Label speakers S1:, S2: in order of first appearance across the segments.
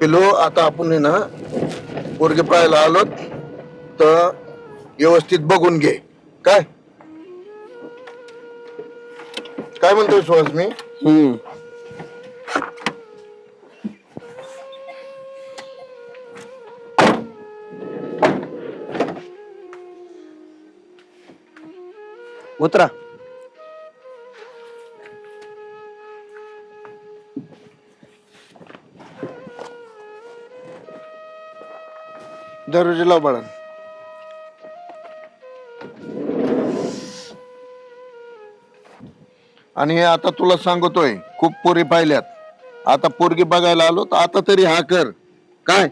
S1: पिलो आता आपण आहे ना पोरगे पाहायला आलो तर व्यवस्थित बघून घे. काय? काय म्हणतोय सुहास मी?
S2: हम्म. उतरा.
S1: दरवाजे लाव बाळा आणि हे आता तुला सांगतोय खूप पोरी पाहिल्यात. आता पोरगी बघायला आलो तर आता तरी हा कर. काय?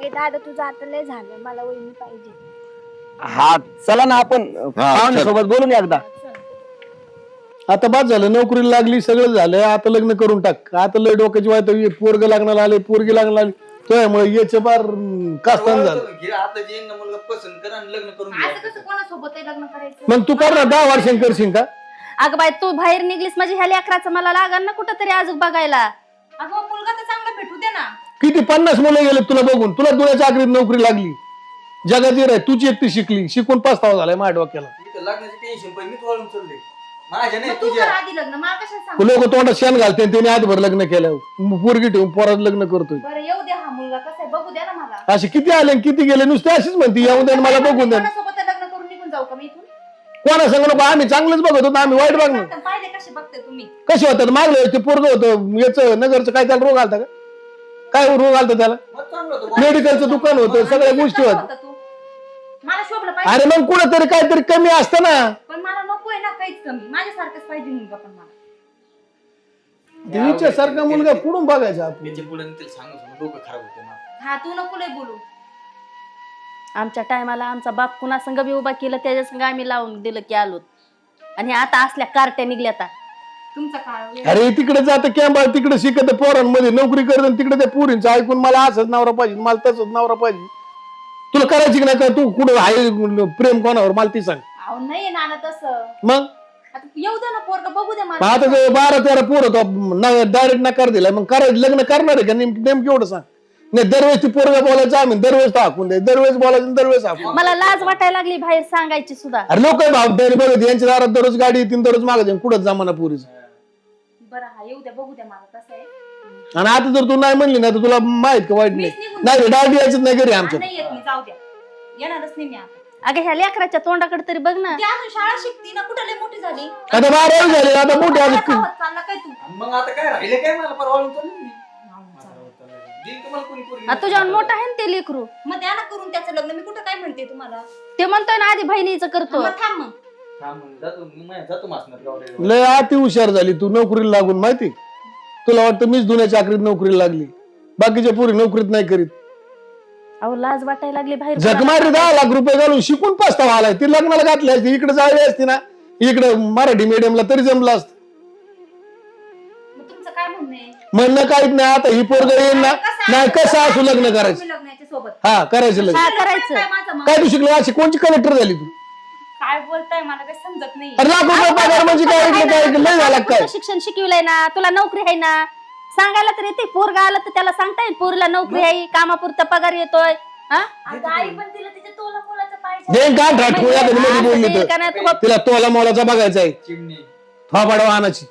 S3: हे दादा तुझं आता लय झालं मला वहिनी पाहिजे.
S2: हा चला ना आपण
S1: चल.
S2: सोबत बोलून या एकदा.
S4: आता बाद झालं नोकरीला लागली सगळं झालं आता लग्न करून टाक. आता लय डोक्याची वाईट पोरग लागणार आले पोरगी लागणार आली त्यामुळे याचे फार अं, कास्तान झालं.
S5: घे आता जे ना मुलगा पसंत करा आणि लग्न करून घ्या.
S6: असं कसं कोणासोबत आहे लग्न करायचं?
S4: मग तू कर ना दहा वर्षांनी करशील का?
S7: अगं बाई तू बाहेर निघलीस म्हणजे ह्या लेकराचं मला लागल ना कुठं तरी अजून बघायला.
S6: अगं मुलगा तर चांगला भेटू दे ना.
S4: किती पन्नास मुलं गेले तुला बघून? तुला डोळ्याच्या आकरीत नोकरी लागली. जगात आहे तुझी एकटी शिकली. शिकून पस्तावा झालाय माझ्या डोक्याला.
S5: लग्नाचे टेन्शन पण वाळून चालले माझ्या नाही
S6: मग तू कर
S5: तुझ्या
S6: आधी लग्न मला कशाला सांग?
S4: लोक तोंडात शेण घालते त्याने आजभर लग्न केलं. पोरगी ठेवून पोरात लग्न करतोय.
S6: बरं येऊ दे हा मुलगा कसा आहे बघू द्या ना मला.
S4: असे किती आले आणि किती गेले नुसते अशीच म्हणते येऊन द्या आणि मला बघून द्या
S6: कोणासोबत लग्न करून निघून जाऊ का मी इथून?
S4: कोणा सांगू नको आम्ही चांगलंच बघत होतो आम्ही वाईट बघणार
S6: आता पाहिले कसे बघते तुम्ही.
S4: कसे होतात? मागलं ते पोरग होतं याचं नगरचं काय त्याला रोग आलता का? काय रोग आलता त्याला?
S5: मग चांगलं होतं
S4: मेडिकलचं दुकान होतं सगळ्या
S6: आणि
S4: गोष्टी होत्या
S6: होता तू? मला शोभलं पाहिजे.
S4: अरे मग कुठं काहीतरी कमी असतं ना.
S6: पण मला नको आहे ना काहीच कमी. माझ्यासारखंच पाहिजे मुलगा पण मला.
S4: देवीच्या सारखा मुलगा पुढून बघायचा आपण.
S5: त्याच्या पुढे त्याला सांगू सांगू डोकं खराब होतं माझं.
S6: हा तू नको लय बोलू.
S7: आमच्या टायमाला आमचा बाप कुणा संघ बी उभा केलं त्याच्या संघ आम्ही लावून दिलं की आलो. आणि हे आता असल्या कार्ट्या निघल्या आता.
S6: तुमचा काळ.
S4: अरे तिकडे जात कॅम्बा तिकडे शिकत पोरांमध्ये नोकरी करत आणि तिकडे त्या पोरींचं ऐकून मला असंच नवरा पाहिजे मला तसंच नवरा पाहिजे. तुला करायची की नाही का? तू कुठं आहे प्रेम कोणावर? मला ती सांग.
S6: अहो नाही ना ना तसं.
S4: मग?
S6: आता येऊ दे ना पोरग बघू दे
S4: मग
S6: मला
S4: आता ते बारा तेरा पोर होतो डायरेक्ट नकार दिलाय. मग करायचं लग्न करणार आहे का? नेमकी नेमकी एवढं सांग. नाही दरवेळेस ती पोरगा बोलायचं आम्ही दरवेळेस तो हाकून दे. दरवेळेस बोलायचं आणि दरवेळेस हाकून
S7: मला लाज वाटायला लागली बाहेर सांगायची सुद्धा.
S4: अरे लोक भाव त्याने बघत यांच्या दारात दररोज गाडी येतील दररोज मागायचे कुठं जमाना पुरीच.
S6: बरं हा येऊ द्या बघू द्या मला कसं आहे.
S4: आणि आता जर तू नाही म्हणली ना तर तुला माहीत का वाईट नाही?
S6: मीच निघून
S4: नाही डायरेक्ट यायचं नाही घरी आमच्या
S6: नाही येत मी जाऊ द्या. येणारच नाही मी आता.
S7: अगं ह्या लेकराच्या तोंडाकडे तरी बघ ना.
S6: ती अजून शाळा शिकती ना कुठं लय मोठी झाली?
S4: आता बारावी झाली आता मोठी अजून
S6: चालला काय तू?
S5: मग आता काय राहिले काय मला? परवाळून चालले मी. देईन तुम्हाला कोणी पोरगी
S7: आता तुझ्यावर मोठं आहे ना ते लेकरू.
S6: मग द्या ना करून त्याचं लग्न. मी कुठं काय म्हणते तुम्हाला?
S7: ते म्हणतोय ना आधी बहिणीचं करतो.
S6: मग थांब मग.
S5: थांब म्हणून जातो मी. माझ्या जातो मासनात गावडे
S4: लय अति हुशार झाली तू नोकरीला लागून माहिती? तुला वाटतं मीच दुन्या चाकरीत नोकरीला लागली? बाकीच्या पुरी नोकरीत नाही करीत.
S7: अहो लाज वाटायला लागली बाहेर
S4: झकमारी दहा लाख रुपये घालून शिकून पस्तावा आलाय. ती लग्नाला घातली असती इकडे जावी असती ना. इकडे मराठी medium ला तरी जमलं असतं.
S6: मग तुमचं काय म्हणणं आहे?
S4: म्हणणं काहीच नाही आता ही पोरग येईल ना. नाही कसं असू लग्न करायचं?
S6: तुम्ही लग्नाच्या सोबत.
S4: हा करायचं लग्न.
S7: हा करायचं.
S6: काय माझं मत?
S4: काय तू शिकली? अशी कोणची कलेक्टर झाली तू?
S6: काय बोलताय? मला काही समजत नाही
S4: अरे लाख रुपये पगार म्हणजे काय? इकडे काय लय झाला काय?
S7: शिक्षण शिकवलंय ना. तुला नोकरी आहे ना. सांगायला तर येते. पोरगा आलं तर त्याला सांगता येईल. पोरीला नोकरी आहे कामापुरता पगार येतोय. हा?
S6: अगं आई पण तिला तिच्या तोला मोलाचं पाहिजे
S4: दे का ठाटको या मध्ये
S7: असं
S4: बोलली
S7: देईल
S4: तर
S7: का नाही? तू बाप-
S4: तिला तोला मोलाचा बघायचा आहे.
S5: चिमणी.
S4: थोपाडा वाहनाची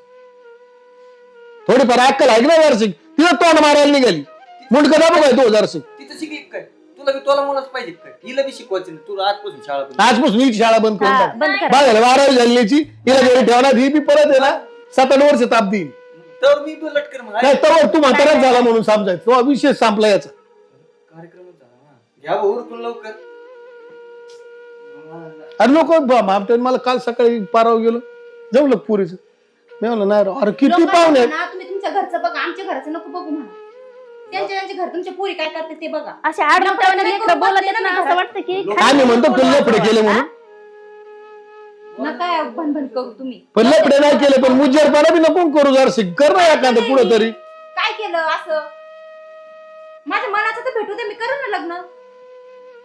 S4: थोडीफार अक्कल आहे की नाही तिला तोंड मारायला निघाली. मुंडकं दाबू तो वार्षिक
S5: तिथं शिकली काय तुला बी तोला मुलाच पाहिजे काय हिला बी शिकवायचं नाही. तुला आजपासून शाळा बंद.
S4: आजपासून ही शाळा बंद करून
S7: हा,
S4: टाक.
S7: बंद करा.
S4: बघायला बारावी झाली याची हिला घरी ठेवणार ही बी परत आहे ना सात आठ वर्ष ताप देईल.
S5: तर मी बी लटकर मग
S4: नाही तर तू म्हाताराच झाला म्हणून समजायचं. तो विषय संपला याचा.
S5: कार्यक्रमच झाला ना. घ्या भाऊ उरकून लवकर.
S4: अरे लोक मला काल सकाळी पाराव गेलो. जमलं पुरीच. मी म्हणलं नाही राव. अरे किती पाहुणे आहेत.
S6: म्हणा, तुम्ही तुमच्या घरचं बघा आमच्या घरचं नको बघू म्हणा. त्यांच्या त्यांच्या घर तुमच्या पुरी काय करते ते बघा.
S7: असे
S6: नको
S7: लेकरं बोलत आहेत
S6: ना
S7: असं. वाटतं की
S4: आम्ही म्हणतो तुला लफडे केले म्हणून.
S6: नका भनभन करू तुम्ही.
S4: पण लफडे नाही केले पण मुजरपणा बी नको करू जर. कर ना एखादं पुढे तरी.
S6: काय केलं असं? माझ्या मनाचं तर भेटू दे मी करू ना लग्न.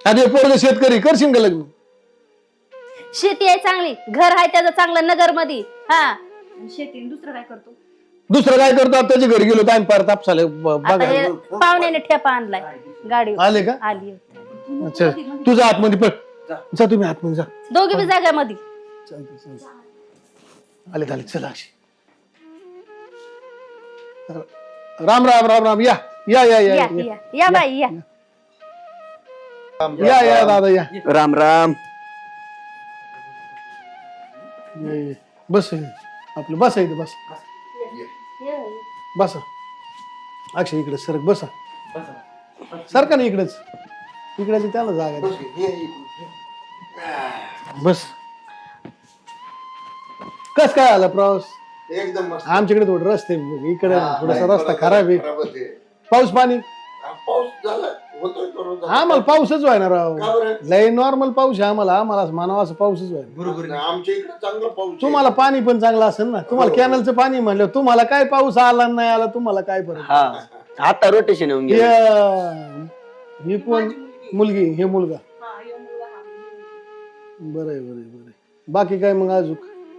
S4: आधी पोरग शेतकरी करशील का लग्न?
S7: शेती आहे चांगली. घर आहे त्याचं चांगलं नगरमध्ये हा.
S6: आणि शेती दुसरं काय करतो?
S4: दुसरं काय करतो? आता त्याच्या घरी गेलो आम्ही पार तापसाले
S7: आता
S4: बघा
S7: हे पाहुण्याने ठेपा आणलाय गाडी
S4: आले का?
S7: आली
S4: अच्छा तुझा आतमध्ये पळ. जा तुम्ही आतमध्ये जा.
S7: दोघी बी जाग्यामध्ये
S4: चालतंय, आले झाले चला अक्षय. राम राम राम राम. या या या या
S7: या
S4: या.
S7: या. या बाई या.
S4: या या दादा या.
S2: राम राम.
S4: बस आपलं बसा इथं बस. बसा. अक्षय इकडे सरक बसा. सरका ना इकडेच. इकडे त्याला जागा
S1: बस.
S4: कस काय आला प्रवास?
S1: एकदम मस्त.
S4: आमच्याकडे थोडं रस्ते इकडे
S1: हा,
S4: थोडासा
S1: नाही,
S4: रस्ता
S1: थोडा
S4: खराब आहे.
S1: खराबच आहे.
S4: पाऊस पाणी?
S1: हा, पाऊस झाला. होतोय करून
S4: हा मला पाऊसच व्हायना राव.
S1: का बरं?
S4: लय नॉर्मल पाऊस आहे आम्हाला. आम्हाला मानावा असं पाऊसच व्हायना
S1: आमच्या इकडे चांगला पाऊस आहे.
S4: तुम्हाला पाणी पण चांगलं असेल ना? तुम्हाला
S1: हो.
S4: कॅनलचं पाणी म्हणलं तुम्हाला काय पाऊस आला नाही आला? तुम्हाला काय फरक?
S2: हा. आता रोटेशन गेलं.
S4: हे- ही कोण? मुलगी. हे मुलगा. बरं आहे बरं आहे बरं आहे. बाकी काय मग अजून?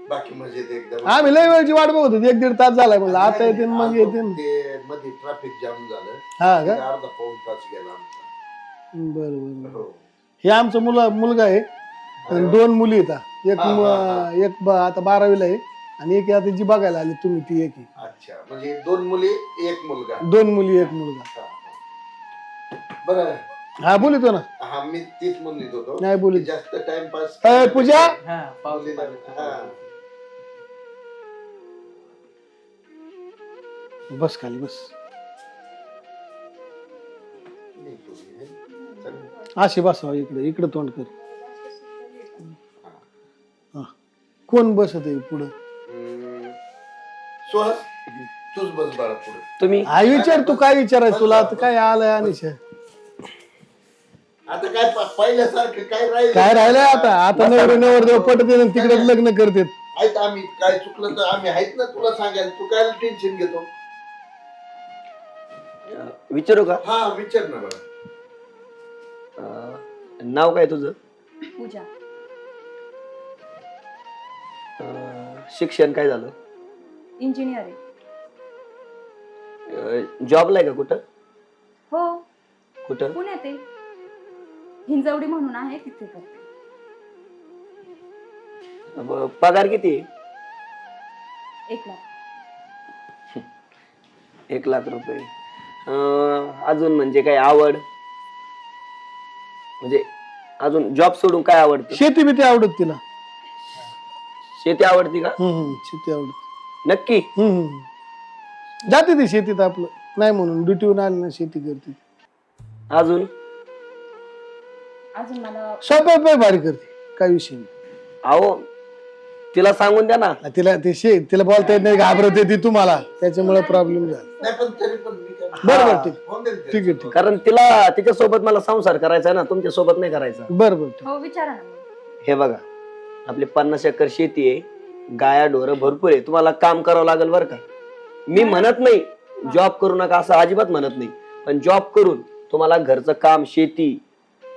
S1: बाकी मजेत एकदम.
S4: आम्ही लय वेळची वाट बघत होती. एक दीड तास झालाय म्हणलं. आता येते न मग येते न.
S1: ते मध्ये ट्रॅफिक जाम झालं.
S4: हा का?
S1: अर्धा पाऊन तास गेला आमचा.
S4: बरं बरं.
S1: हो.
S4: हे आमचा मुला मुलगा आहे. आणि दोन मुली आहेत. एक
S1: हा, हा, हा.
S4: एक ब- आता बारावीला आहे. आणि एक आता जी बघायला आली तुम्ही ती एक आहे.
S1: अच्छा. म्हणजे दोन मुली एक मुलगा.
S4: दोन मुली एक मुलगा.
S1: बरं.
S4: हा बोलितो ना.
S1: हा मी तीच म्हणत होतो.
S4: नाही बोलित
S1: जास्त टाइमपास
S4: अय, पूजा!
S5: हा पाऊस
S1: हा.
S4: बस खाली बस. अशी बसावं इकडे इकडे तोंड कर. हा. कोण बसत आहे पुढं.
S1: सुहास तूच बस बाळा पुढे.
S2: तुम्ही?
S4: हा विचार तू काय विचारायचं? तुला आता काय आलंय आणि
S1: आता काय प- पहिल्यासारखं काय राहील?
S4: काय राहिलंय आता? आता नवर नवर देव पटते तिकडे लग्न करते
S1: आहेत आम्ही. काय चुकलं तर आम्ही आहेत ना तुला सांगायला. तू काय टेन्शन घेतो?
S2: अं, विचारू का?
S1: हा विचार ना
S2: अं, नाव काय तुझं?
S6: पूजा.
S2: अं, शिक्षण काय झालं?
S6: इंजिनियर आहे.
S2: जॉबला आहे का कुठं?
S6: हो.
S2: कुठं?
S6: पुण्यात आहे. हिंजवडी म्हणून आहे तिथे करते.
S2: पगार किती आहे?
S6: एक लाख.
S2: एक लाख रुपये. अजून म्हणजे काय आवड? म्हणजे अजून जॉब सोडून काय आवडतं?
S4: शेती बिती आवडत तिला.
S2: शेती आवडती का?
S4: हम्म, शेती आवडत.
S2: नक्की?
S4: हम्म. जाते ती शेतीत आपलं. नाही म्हणून ड्युटीवर आली ना शेती करते.
S2: अजून?
S6: अजून मला
S4: स्वयंपाक भारी करते. काय विषय नाही.
S2: अहो तिला सांगून द्या ना.
S4: तिला ते शे तिला बोलता येत नाही घाबरते ती तुम्हाला त्याच्यामुळे प्रॉब्लेम झाला.
S1: नाही पण तरी पण मी काय
S4: बरं बरं ठीक.
S1: होऊन जाईल ते.
S4: ठीक आहे ठीक
S2: कारण तिला तिच्या सोबत मला संसार करायचा आहे ना तुमच्यासोबत नाही करायचा.
S4: बरं बरं ठीक.
S6: हो विचारा ना. मग.
S2: हे बघा आपली पन्नास एकर शेती आहे गाया ढोरं भरपूर आहे. तुम्हाला काम करावं लागेल बरं का? मी म्हणत नाही जॉब करू नका असं अजिबात म्हणत नाही. पण जॉब करून तुम्हाला घरचं काम शेती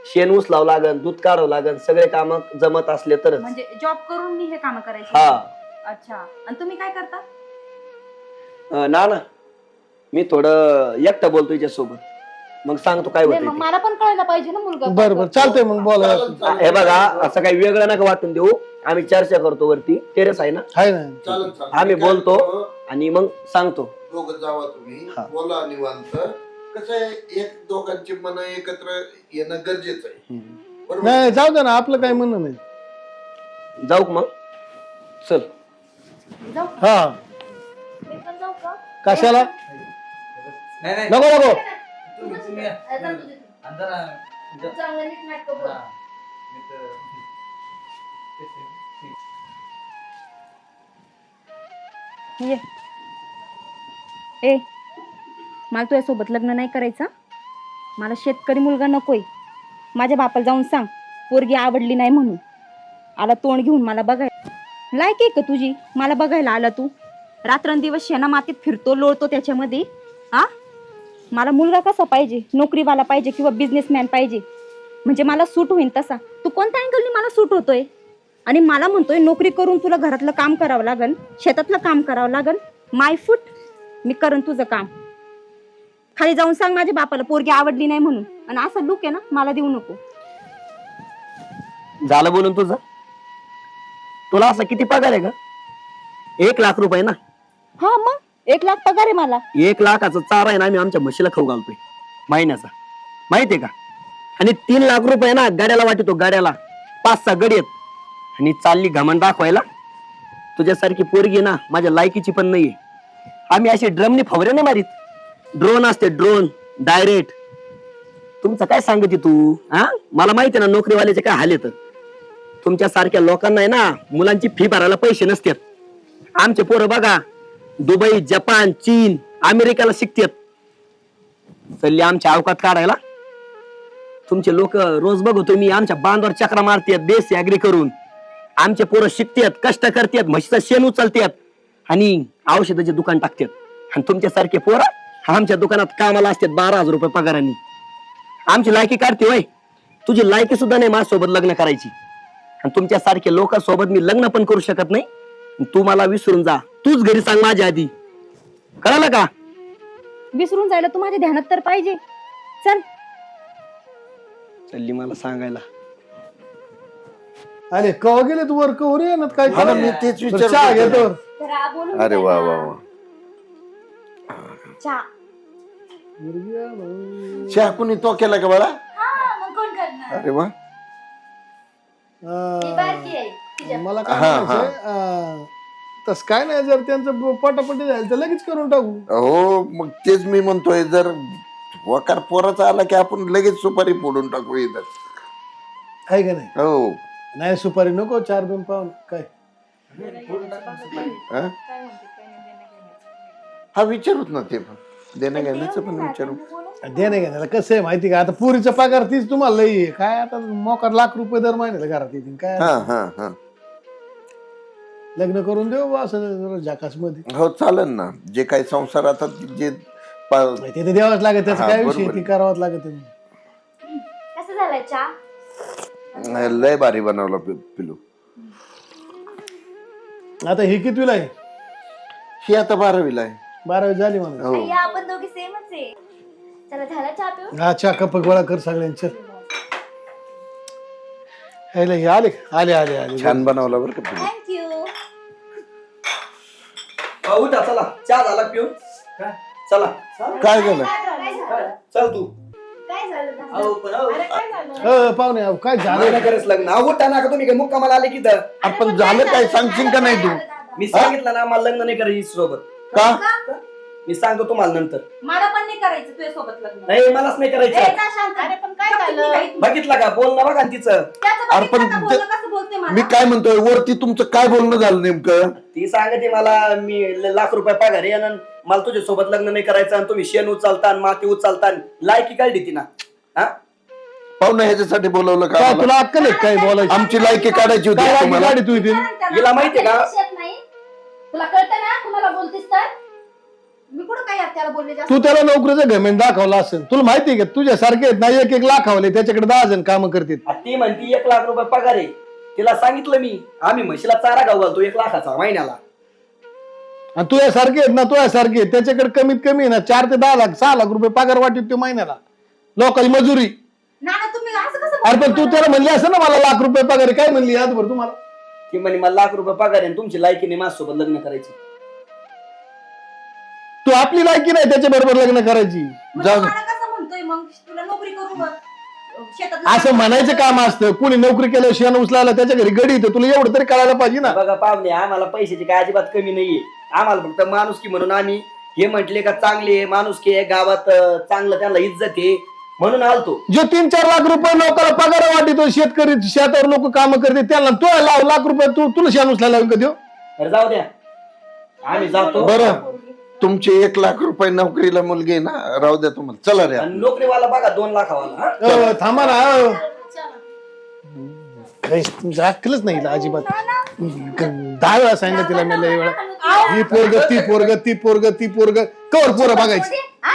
S2: शेण उचलावं लागन दूध काढावं लागन सगळे काम जमत असले तरच.
S6: म्हणजे जॉब करून मी हे काम करायचे?
S2: हा.
S6: अच्छा. आणि तुम्ही काय करता?
S2: अं, ना ना मी थोडं एकटं बोलतो हिच्यासोबत. मग सांगतो काय
S6: नाही, मग
S2: होतं
S6: मला पण कळायला पाहिजे ना मुलगा
S4: बरं बरं. चालतंय मग बोला.
S1: चालेल, चालेल.
S2: हे बघा असं काही वेगळं नका वाटून देऊ. आम्ही चर्चा करतो वरती. टेरेस आहे ना?
S4: आहे ना.
S1: चालेल, चालेल.
S2: आम्ही
S1: काय
S2: बोलतो. आणि मग सांगतो.
S1: दोघं जावा तुम्ही.
S2: हा.
S1: बोला निवांत. कसं आहे एक दोघांची मन एकत्र येणं गरजेचं आहे बरोबर
S4: नाही जाऊ दे ना आपलं काय म्हणणं नाही
S2: जाऊ का मग चल
S6: जाऊ
S4: हा
S6: मी पण जाऊ का
S4: कशाला
S5: नाही नाही
S4: नको नको
S5: तुम्ही तुम्ही या.
S6: अरे, जाऊ तुझे.
S5: आणि जरा ज-
S6: चांगलं नीट नाटकं बोल.
S5: हा. मी तर- तेच आहे. ठीक.
S6: ये ए मला तुझ्यासोबत लग्न नाही करायचं. मला शेतकरी मुलगा नकोय. माझ्या बापाला जाऊन सांग पोरगी आवडली नाही म्हणून. आला तोंड घेऊन मला बघायला. लायक आहे का तुझी? मला बघायला आला तू. रात्रंदिवस शेणा मातीत फिरतो लोळतो त्याच्यामध्ये. आ? मला मुलगा कसा पाहिजे? नोकरीवाला पाहिजे किंवा बिझनेसमॅन पाहिजे? म्हणजे मला सूट होईल तसा. तू कोणत्या अँगलनी मला सूट होतोय? आणि मला म्हणतोय नोकरी करून तुला घरातलं काम करावं लागन शेतातलं काम करावं लागन. माय फूट मी करण तुझं काम. खाली जाऊन सांग माझ्या बापाला पोरगी आवडली नाही म्हणून. आणि असं लुक आहे ना मला देऊ नको.
S2: झालं बोलून तुझं? तुला असं किती पगार आहे का एक लाख रुपये ना.
S6: हा मग? एक लाख पगार आहे मला.
S2: एक लाखाचा चारा आहे ना आम्ही आमच्या म्हशीला खाऊ घालतोय. महिन्याचा. माहितीये का? आणि तीन लाख रुपये ना गाड्याला वाटतो गाड्याला. पाच सहा गडी आहेत. आणि चालली घमंड दाखवायला. तुझ्यासारखी पोरगी ना माझ्या लायकीची पण नाहीये. आम्ही असे ड्रमने फवरे नाही मारीत. ड्रोन असते ड्रोन डायरेक्ट. तुमचं काय सांगते तू हा? मला माहिती आहे ना नोकरीवाल्याचे काय हाल येतं तुमच्या सारख्या लोकांना आहे ना मुलांची फी भरायला पैसे नसतात. आमचे पोरं बघा दुबई जपान चीन अमेरिकेला शिकतात. चालली आमच्या अवकात काढायला. तुमचे लोक रोज बघतो मी आमच्या बांधावर चक्रा मारतात बेस अॅग्री करून. आमचे पोरं शिकतात कष्ट करतात म्हशीचं शेण उचलतात आणि औषधाचे दुकान टाकतात. आणि तुमच्यासारखे पोरं आमच्या दुकानात कामाला असतात बारा हजार रुपये पगारांनी. आमची लायकी काढते वय तुझी लायकी सुद्धा नाही माझ्यासोबत लग्न करायची. आणि तुमच्यासारखे लोकांसोबत मी लग्न पण करू शकत नाही. तू मला विसरून जा. तूच घरी सांग माझ्या आधी. कळालं का?
S6: विसरून जायला तू माझ्या ध्यानात तर पाहिजे. चल.
S2: चालली मला सांगायला.
S4: अरे कवा गेले तू वर? कवर ये ना काय?
S1: हा ना, मी तेच.
S4: घेतो
S3: बोलून
S1: अरे वा. वा वा.
S3: चहा.
S1: चहा कुणी तो केला का बाळा?
S3: हा मग कोण करणार?
S1: अरे वा.
S3: बारकी आहे तिच्या.
S4: मला काय
S1: हा, हा.
S4: म्हणायचंय, तस काय नाही जर त्यांचं पटापटी झालं तर लगेच करून टाकू.
S1: हो मग तेच मी म्हणतोय जर वकार पोराचा आला की आपण लगेच सुपारी फोडून टाकू इथं.
S4: आहे का नाही?
S1: हो.
S4: नाही सुपारी नको चार दोन पाऊन काय?
S1: हा? हा विचारूत ना ते पण. देणं घेण्याचं पण विचारू.
S4: दे नाही का कसं आहे माहिती का? आता पुरीचा पगार तीच तुम्हाला लई आहे. काय आता मोकार लाख रुपये दर महिन्याला घरात येतील काय
S1: हा हा हा.
S4: लग्न करून देऊ बा असं झाकासमध्ये
S1: हो चालेल ना. जे काही संसार आता जे पा-
S4: ते तर द्यावंच लागत त्याचं
S1: हा,
S4: काय विषय
S1: बरोबर.
S4: ती करावंच लागत
S3: कसं झालंय चहा
S1: लय भारी बनवला पि- पिलू
S4: आता ही कितवीला आहे?
S1: ही आता बारावीला आहे.
S4: बारावी झाली मला
S1: हो.
S3: सेमच आहे. चला झाला चहा पिऊन?
S4: हा चहा कप गोळा कर सगळ्यांच्या हे आले आले आले आले.
S1: छान बनवला बरं का
S3: थँक्यू
S2: उठा चला. चहा झाला पिऊन. चला.
S1: काय झालं?
S3: काय झालं?
S2: चल तू.
S3: काय झालं? दादा?
S2: अहो, पण अहो,
S3: अरे काय झालं?
S4: अ, पाहुणे अहो, काय झालं?
S2: नाही करत लग्न. अहो, उठा ना का तुम्ही? काय मुक्कामाला आले की इथं?
S1: आपण झालं काय? सांगशील का नाही तू?
S2: मी सांगितलं ना मला लग्न नाही करायची सोबत
S1: का?
S2: मी सांगतो तुम्हाला नंतर.
S7: मला पण नाही करायचं तुझ्या सोबत लग्न.
S2: नाही मलाच नाही
S3: ए,
S2: करायचं
S3: जा शांत.
S7: अरे पण काय झालं?
S2: बघितलं का? बोल ना बघा ना तिचं.
S7: त्याचं
S1: अरे पण
S7: बघितलं का?
S1: ते-
S7: बोलणं कसं बोलते मला?
S1: मी काय म्हणतोय? वरती तुमचं काय बोलणं झालं नेमकं?
S2: ती सांगते मला मी ल- लाख रुपये पगार आहे आणि मला तुझ्या सोबत लग्न नाही करायचं आणि तुम्ही शेण उचलता आणि माती उचलता आणि लायकी काय देते ना. हा?
S1: पाहुणं ह्याच्यासाठी बोलवलं का
S4: काय
S1: आम्हाला?
S4: तुला अक्कल आहे काय बोलायची?
S1: आमची लायकी काढायची होती
S4: काय
S1: तुम्हाला.
S4: गाडी तू इथे
S2: हिला माहितीये का?
S3: लक्षात नाही? तुला कळतं ना कुणाला बोलतीस तर? मी कुठं काय त्याला बोलले जास्त?
S4: तू त्याला नोकरीचं घमेंट दाखवला असेल. तुला माहिती आहे का? तुझ्या सारखे ना एक एक लाखावले त्याच्याकडे दहा जण काम करतात
S2: आ, ती म्हणती एक लाख रुपये पगार आहे. तिला सांगितलं मी आम्ही म्हशीला चारा गाव घालतो एक लाखाचा महिन्याला.
S4: आणि तुझ्या सारखे आहेत ना तुझ्या सारखे आहेत. त्याच्याकडे कमीत कमी आहे ना चार ते दहा लाख सहा लाख रुपये पगार वाटत तो महिन्याला. लोकांची मजुरी.
S7: ना ना तुम्ही असं कसं
S4: अरे पण
S7: बोलता
S4: तू
S7: मला?
S4: त्याला म्हणली असं ना मला लाख रुपये पगार आहे. काय म्हणली आजभर तुम्हाला?
S2: ती म्हणे मला लाख रुपये पगार आहे आणि तुमची लायकी नाही माझ्यासोबत लग्न करायची.
S4: तू आपली लायकी नाही त्याच्या बरोबर लग्न करायची.
S7: मग
S1: जाऊ
S7: तू
S1: दे.
S7: मला कसं म्हणतोय मग? तुला नोकरी करू बघ. शेतात
S4: असं म्हणायचं काम असतं. कुणी नोकरी केलं शेण उचलायला त्याच्या घरी गडी येतं. तुला एवढं तरी कळायला पाहिजे ना.
S2: बघा पाहुणे आम्हाला पैशाची काय अजिबात कमी नाहीये. आम्हाला फक्त माणुसकी म्हणून आम्ही हे म्हटले का चांगले आहे, माणुसकी आहे गावात अं, चांगलं त्यांना इज्जत आहे म्हणून आलतो.
S4: जो तीन चार लाख रुपये लोकांना पगार वाटतो शेतकरी शेतावर लोक काम करते त्याला तू लाव लाख रुपये तू तुला शेण उचलायला लावून का देऊ
S2: अरे जाऊ द्या. आम्ही जातो.
S1: बरं. तुमची एक लाख रुपये नोकरीला मुलगी आहे ना राहू द्या तुम्हाला. चला रे.
S2: आणि नोकरीवाला बघा दोन लाखावाला हा?
S4: अ, थांबा ना. अ. काहीच तुमचं अक्कलच नाही हिला अजिबात. दहा वेळा सांगितलं तिला मी लय वेळा. ही पोरग ती पोरग ती पोरग ती पोरग. कवर पोरं बघायची.
S7: हा?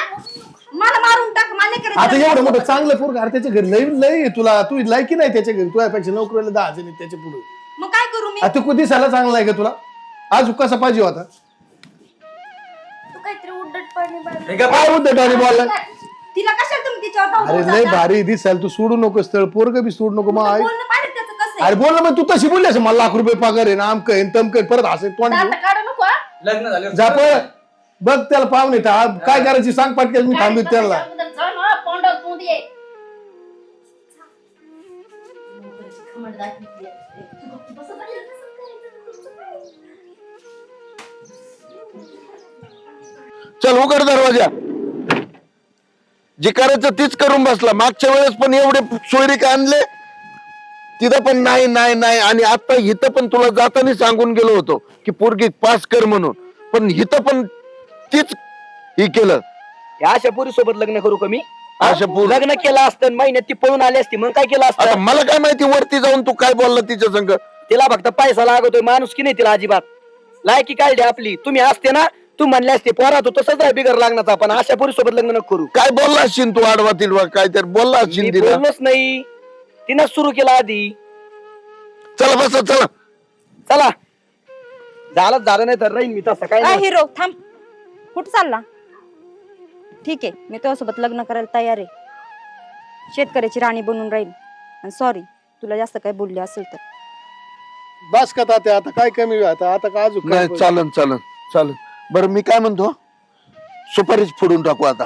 S7: मला मारून टाक मला नाही करायचं.
S4: आता एवढं मोठं चांगलं पोरग अरे त्याच्या घरी लई लई आहे तुला. तू लायकी नाही त्याच्या घरी. तुझ्यापेक्षा नोकरीला दहा जण आहेत त्याच्या पुढे.
S7: मग काय करू मी?
S4: आता तू दिसायला चांगला आहे का तुला? आज कसा पाहिजे होता?
S7: काहीतरी उड्डट पाणी बांधलं.
S5: हे का
S4: काय उद्धट आणि बोलला
S3: तिला कशाला तुम्ही तिच्यावर
S4: अरे लय
S3: जाता?
S4: भारी दिसायला तू सोडू नको स्थळ पोरग बी सोडू नको मग आई
S3: बोलणं पाहिजे त्याचं कसं
S4: अरे बोल ना मग तू तशी बोलली असेल मला लाख रुपये पगार आहे ना आमक आहे तमक आहे परत हसे तोंड घेऊ.
S3: दात काढू नको हा?
S5: लग्न झालं
S4: जा पळ. बघ त्याला पाहुणे आज काय करायची सांग पाटकेल मी थांबित त्याला
S3: त्याच्या अगोदर जा ना, तोंडावर तोंड ये. खमड दाखवते.
S1: चल उघड दरवाजा. जे करायचं तीच करून बसला. मागच्या वेळेस पण एवढे सोयरीक आणले तिथं पण नाही नाही नाही. आणि आता इथं पण तुला जाताना सांगून गेलो होतो की पोरगी पास कर म्हणून. पण इथं पण तीच हे केलं.
S2: या अशा पोरी सोबत लग्न करू का मी?
S1: अशा पोरी-
S2: लग्न केलं असतं महिन्यात ती पळून आली असती. मग काय केलं
S1: आता
S2: असतं
S1: मला काय माहिती वरती जाऊन तू काय बोलला तिच्या संग?
S2: तिला फक्त पैसा लागतोय माणूस की नाही तिला अजिबात? लायकी काढली आपली. तुम्ही असते ना तू म्हणले असते पोरा तू तसंच आहे बिगर लागण्याचा पण अशा पोरी सोबत लग्न नको करू.
S1: काय बोलला असशील तू आडवातील काय तर बोलला
S2: मी
S1: असशील तिला
S2: बोललोच नाही. तिनं सुरू केलं आधी.
S1: चला बस चला.
S2: चला. झालं झालं नाही तर राहीन मी तसं काय
S6: अ,
S2: नाही.
S6: हिरो थांब. कुठं चालला? ठीक आहे मी तुझ्यासोबत लग्न करायला तयार आहे. शेतकऱ्याची राणी बनून राहील आणि सॉरी तुला जास्त काही बोलले असेल तर.
S4: बस का तात्या आता काय कमी आहे? आता आता का अजून काय
S1: नाही चालन चालन चालन. बरं मी काय म्हणतो? सुपारीच फोडून टाकू आता.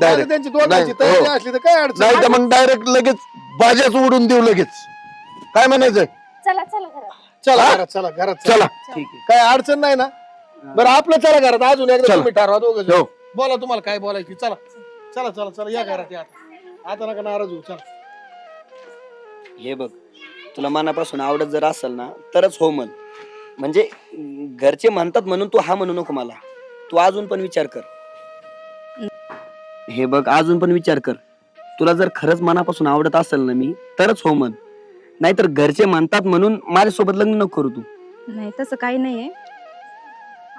S1: डायरेक्ट
S4: त्यांची दोघांची
S1: नाही,
S4: तयारी
S1: हो.
S4: असली तर काय अडचण
S1: नाही तर मग डायरेक्ट लगेच बाजाच उडून देऊ लगेच. काय म्हणायचंय?
S3: चला चला घरात.
S4: चला? घरात चला घरात चला.
S1: चला.
S2: ठीक आहे.
S4: काय अडचण नाही ना? बरं आपलं चला घरात. अजून एकदा
S1: चला.
S4: तुम्ही ठरवा दोघं
S1: हो.
S4: बोला तुम्हाला काय बोलायची. चला. चला चला चला. या घरात या. आता. आता नका नाराज होऊ. चला.
S2: हे बघ तुला मनापासून आवडत जर असेल ना तरच हो म्हण. म्हणजे घरचे म्हणतात म्हणून तू हा म्हणू नको मला. तू अजून पण विचार कर. हे बघ अजून पण विचार कर. तुला जर खरंच मनापासून आवडत असेल ना मी तरच हो म्हण. नाहीतर घरचे म्हणतात म्हणून माझ्यासोबत लग्न नको करू तू.
S6: नाही तसं काही नाही आहे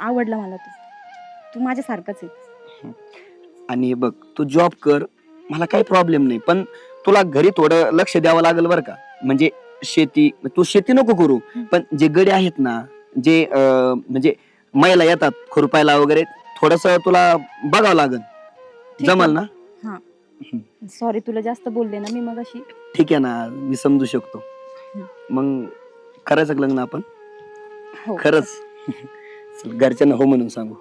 S6: आवडला मला तू. तू माझ्यासारखंच आहे.
S2: आणि हे बघ तू जॉब कर मला काही प्रॉब्लेम नाही. पण तुला घरी थोडं लक्ष द्यावं लागेल बरं का? म्हणजे शेती तू शेती नको करू. पण जे गडे आहेत ना जे अं, म्हणजे महिला येतात खुरपायला वगैरे थोडस तुला बघावं लागेल.
S6: ठीक आहे.
S2: जमल ना?
S6: सॉरी तुला जास्त बोलले ना मी मग अशी
S2: ठीक आहे ना मी समजू शकतो. मग करायचं का लग्न आपण?
S6: हो.
S2: खरंच. चल, घरच्यांना हो म्हणून सांगू.